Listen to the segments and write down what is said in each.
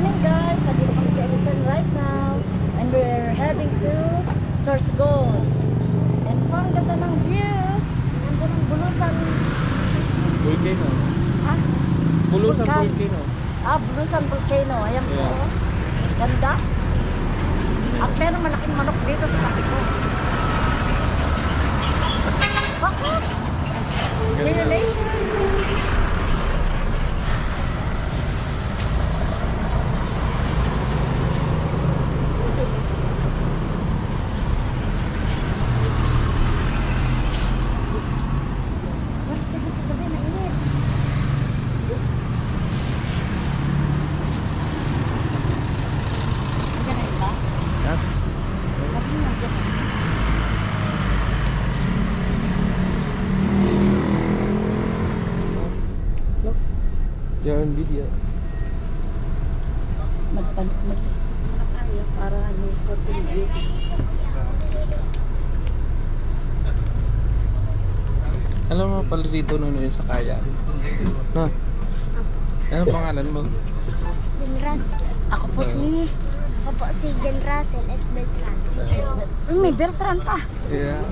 morning guys! Nandito kami sa Edison right now. And we're heading to Sorsogon. And po, ang ganda ng view. Ang ganda ng bulusan. Volcano. Ha? Bulusan Vulkan. volcano. Ah, bulusan volcano. Ayan po. Yeah. Ganda. At meron malaking manok dito sa tabi ko. Bakit? Really? Mas kasi sa gabi, mainit. Ganun ba? Ha? Sabi mo, ganun. Look. You're on video. Magpan mag tayo para ano contribute. Alam mo pala dito nung yun sa kaya. Ha? Ano pangalan mo? Jen Russell. Ako po si Ako po si Jen Russell S. Beltran. Uy, may Bertrand pa. Yeah.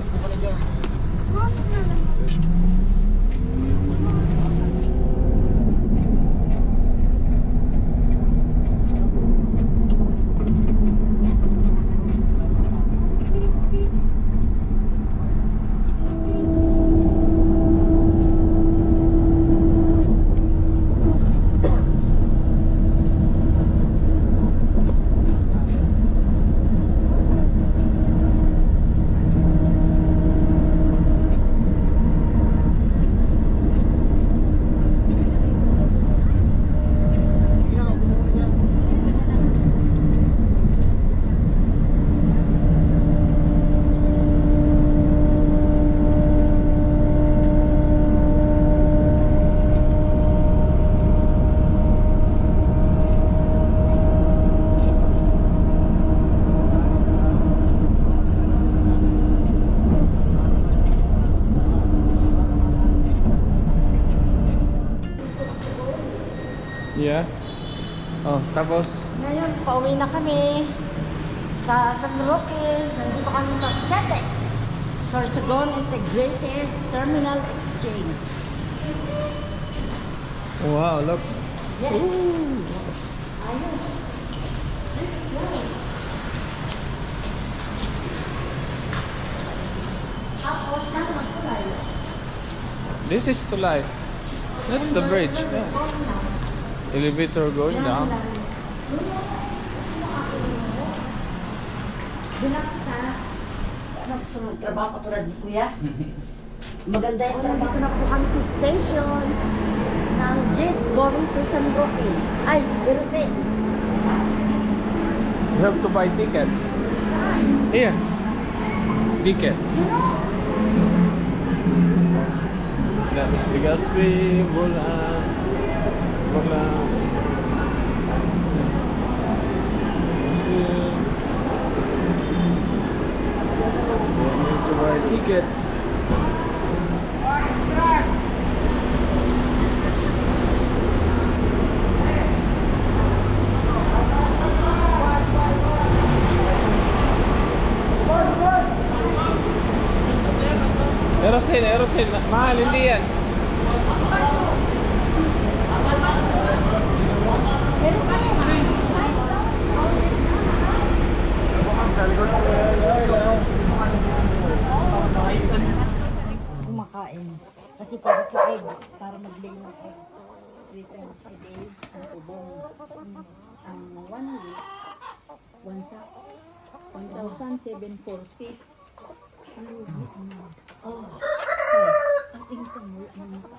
Yeah. Oh, tapos Ngayon, pauwi na kami sa San Roque. Nandito kami sa SETEX. Sorsogon Integrated Terminal Exchange. wow, look. Yes. Ooh. Ayos. This is Tulay. That's the bridge. Yeah. Elevator going down. Trabaho Kuya? Maganda station ng jeep going to San Roque. Ay. You have to buy ticket. Here. Ticket. That's. You need to buy ticket. يا رسيل يا رسيل معاه الانديان Kasi para sa egg, para mag-lay ng egg. Three times a day, ang tubong. Ang one week, one sack. 1,740. Oh, ang income mo, ano ka?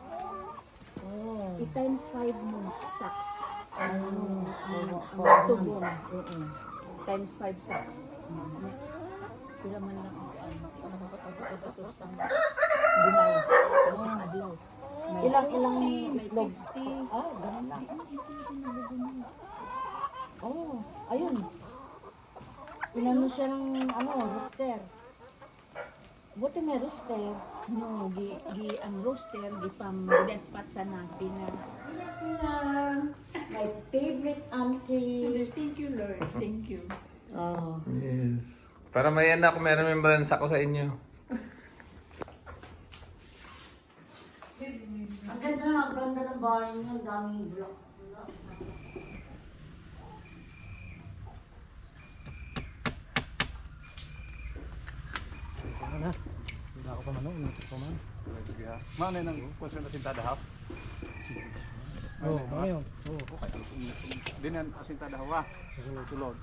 Oh, I times 5 mo, sacks. Ano, ang, oh, ang tubong. Times 5 sacks. Pila man lang ang ano, nakakapagpatos pang bunay sa isang adlaw. May Ilang, ilang 40, may itlog? 50. Ah, ganun lang. Oh, ayun. Inano siya ng, ano, rooster. Buti may rooster. No, gi, gi ang roaster, gi pam ginespatsa na, pina, My favorite auntie. Thank you, Lord. Thank you. Oh. Yes. Para may anak, may remembrance ako sa inyo. Ang ganda, ang ganda ng bahay niyo. Ang daming block. Mana nang kung asintada hap? Oo, ano yun? Oo. Dinan asintada hawa. Susunod tulod.